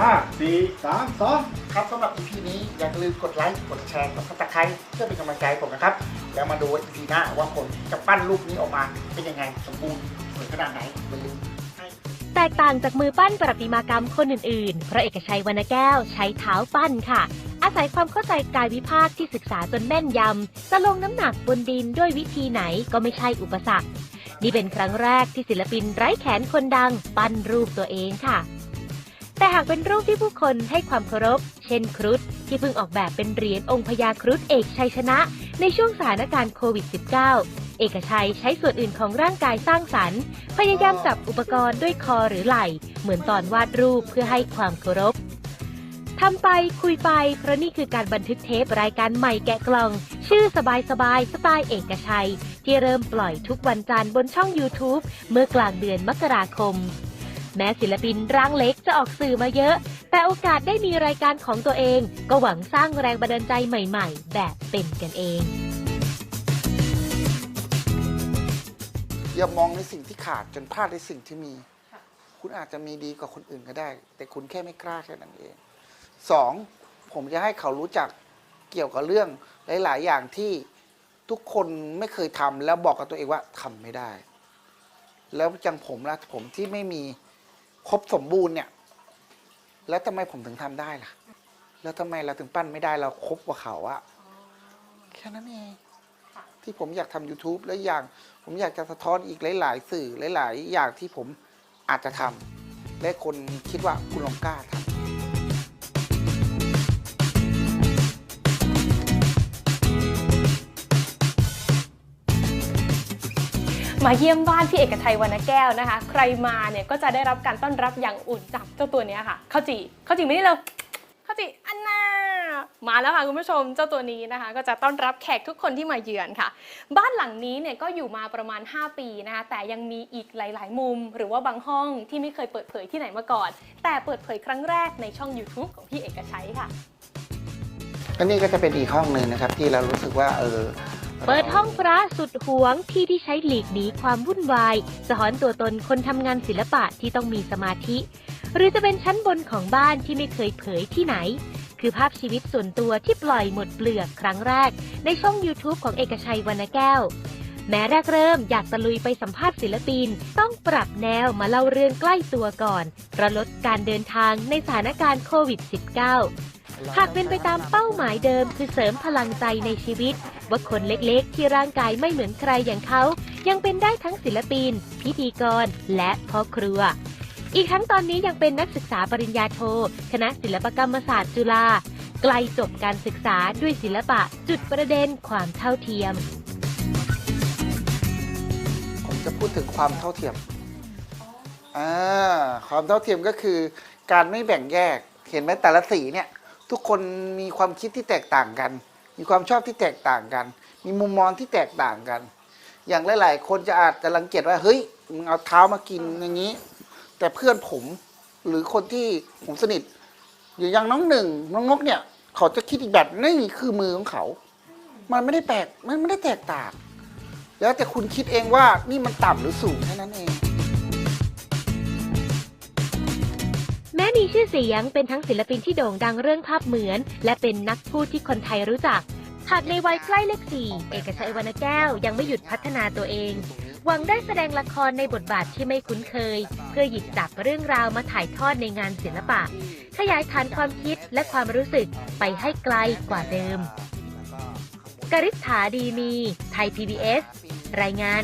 ห้าสี่สามสองครับสำหรับ EP นี้อย่าลืมกดไลค์กดแชร์กดซับสไครต์เพื่อเป็นกำลังใจให้ผมนะครับ แล้วมาดู EP หน้าว่าผมจะปั้นรูปนี้ออกมาเป็นยังไงสมบูรณ์สวยขนาดไหนอย่าลืมให้แตกต่างจากมือปั้นประติมากรรมคนอื่นๆเพราะเอกชัยวรรณแก้วใช้เท้าปั้นค่ะ อาศัยความเข้าใจกายวิภาคที่ศึกษาจนแม่นยำ จะลงน้ำหนักบนดินด้วยวิธีไหนก็ไม่ใช่อุปสรรค นี่เป็นครั้งแรกที่ศิลปินไร้แขนคนดัง ปั้นรูปตัวเองค่ะ แต่หากเป็นรูปที่ผู้คนให้ความเคารพ เช่นครุฑที่เพิ่งออกแบบเป็นเหรียญองค์พญาครุฑเอกชัยชนะ ในช่วงสถานการณ์โควิด -19 เอกชัยใช้ส่วนอื่นของร่างกายสร้างสรรค์ พยายามจับอุปกรณ์ด้วยคอหรือไหล่ เหมือนตอนวาดรูปเพื่อให้ความเคารพทำไปคุยไปเพราะนี่คือการบันทึกเทปรายการใหม่แกะกล่อง ชื่อสบายสบายสไตล์เอกชัย ที่เริ่มปล่อยทุกวันจันทร์บนช่อง YouTube เมื่อกลางเดือนมกราคม แม้ศิลปินร่างเล็กจะออกสื่อมาเยอะ แต่โอกาสได้มีรายการของตัวเอง ก็หวังสร้างแรงบันดาลใจใหม่ๆ แบบเป็นกันเอง อย่ามองในสิ่งที่ขาดจนพลาดในสิ่งที่มี คุณอาจจะมีดีกว่าคนอื่นก็ได้ แต่คุณแค่ไม่กล้าแค่นั้นเองสองผมจะให้เขารู้จักเกี่ยวกับเรื่องหลาย ๆ อย่างที่ทุกคนไม่เคยทำแล้วบอกกับตัวเองว่าทำไม่ได้ แล้วจังผมละผมที่ไม่มี ครบสมบูรณ์เนี่ย แล้วทำไมผมถึงทำได้ล่ะ แล้วทำไมเราถึงปั้นไม่ได้เราครบกว่าเขาอะแค่นั้นเองที่ผมอยากทำ YouTube และอย่างผมอยากจะสะท้อนอีกหลาย ๆ สื่อหลาย ๆ อย่างที่ผมอาจจะทำและคนคิดว่าคุณลองกล้าทำ มาเยี่ยมบ้านพี่เอกชัยวรรณแก้วนะคะ ใครมาเนี่ยก็จะได้รับการต้อนรับอย่างอุ่นจากเจ้าตัวนี้ค่ะข้าวจีข้าวจีไม่ได้เลยข้าวจีอันน่ามาแล้วค่ะคุณผู้ชมเจ้าตัวนี้นะคะ ก็จะต้อนรับแขกทุกคนที่มาเยือนค่ะ บ้านหลังนี้เนี่ยก็อยู่มาประมาณ 5 ปีนะคะแต่ยังมีอีกหลาย ๆ มุม หรือว่าบางห้องที่ไม่เคยเปิดเผยที่ไหนมาก่อน แต่เปิดเผยครั้งแรกในช่อง YouTube ของพี่เอกชัยค่ะอันนี้ก็จะเป็นอีกห้องหนึ่งนะครับที่เรารู้สึกว่าเออ เปิดห้องพระสุดหวงที่ที่ใช้หลีกหนีความวุ่นวาย สะท้อนตัวตนคนทำงานศิลปะที่ต้องมีสมาธิ หรือจะเป็นชั้นบนของบ้านที่ไม่เคยเผยที่ไหน คือภาพชีวิตส่วนตัวที่ปล่อยหมดเปลือกครั้งแรก ในช่อง YouTube ของเอกชัยวรรณแก้ว แม้แรกเริ่มอยากตะลุยไปสัมภาษณ์ศิลปิน ต้องปรับแนวมาเล่าเรื่องใกล้ตัวก่อนเพราะลดการเดินทางในสถานการณ์โควิด -19 หากเป็นไปตามเป้าหมายเดิมคือเสริมพลังใจในชีวิต ว่าคนเล็กๆ ที่ร่างกายไม่เหมือนใครอย่างเขา ยังเป็นได้ทั้งศิลปิน พิธีกร และพ่อครัว อีกทั้งตอนนี้ยังเป็นนักศึกษาปริญญาโท คณะศิลปกรรมศาสตร์จุฬาใกล้จบการศึกษาด้วยศิลปะจุดประเด็นความเท่าเทียม ผมจะพูดถึงความเท่าเทียมอ่าความเท่าเทียมก็คือ การไม่แบ่งแยก เห็นไหมแต่ละสีเนี่ย ทุกคนมีความคิดที่แตกต่างกัน มีความชอบที่แตกต่างกัน มีมุมมองที่แตกต่างกัน อย่างหลาย ๆ คนจะอาจจะรังเกียจว่าเฮ้ยมึงเอาเท้ามากินอย่างนี้ แต่เพื่อนผมหรือคนที่ผมสนิทอย่างน้องหนึ่งน้องนกเนี่ย เขาจะคิดอีกแบบนี่คือมือของเขา มันไม่ได้แปลกมันไม่ได้แตกต่าง แล้วแต่คุณคิดเองว่านี่มันต่ำหรือสูงแค่นั้นเอง ชื่อเสียงเป็นทั้งศิลปินที่โด่งดังเรื่องภาพเหมือน และเป็นนักพูดที่คนไทยรู้จักหากในวัยใกล้เลขสี่เอกชัยวรรณแก้วยังไม่หยุดพัฒนาตัวเอง หวังได้แสดงละครในบทบาทที่ไม่คุ้นเคย เพื่อหยิบจับเรื่องราวมาถ่ายทอดในงานศิลปะ ขยายฐานความคิดและความรู้สึกไปให้ไกลกว่าเดิมกริษฐาดีมี ไทย PBS รายงาน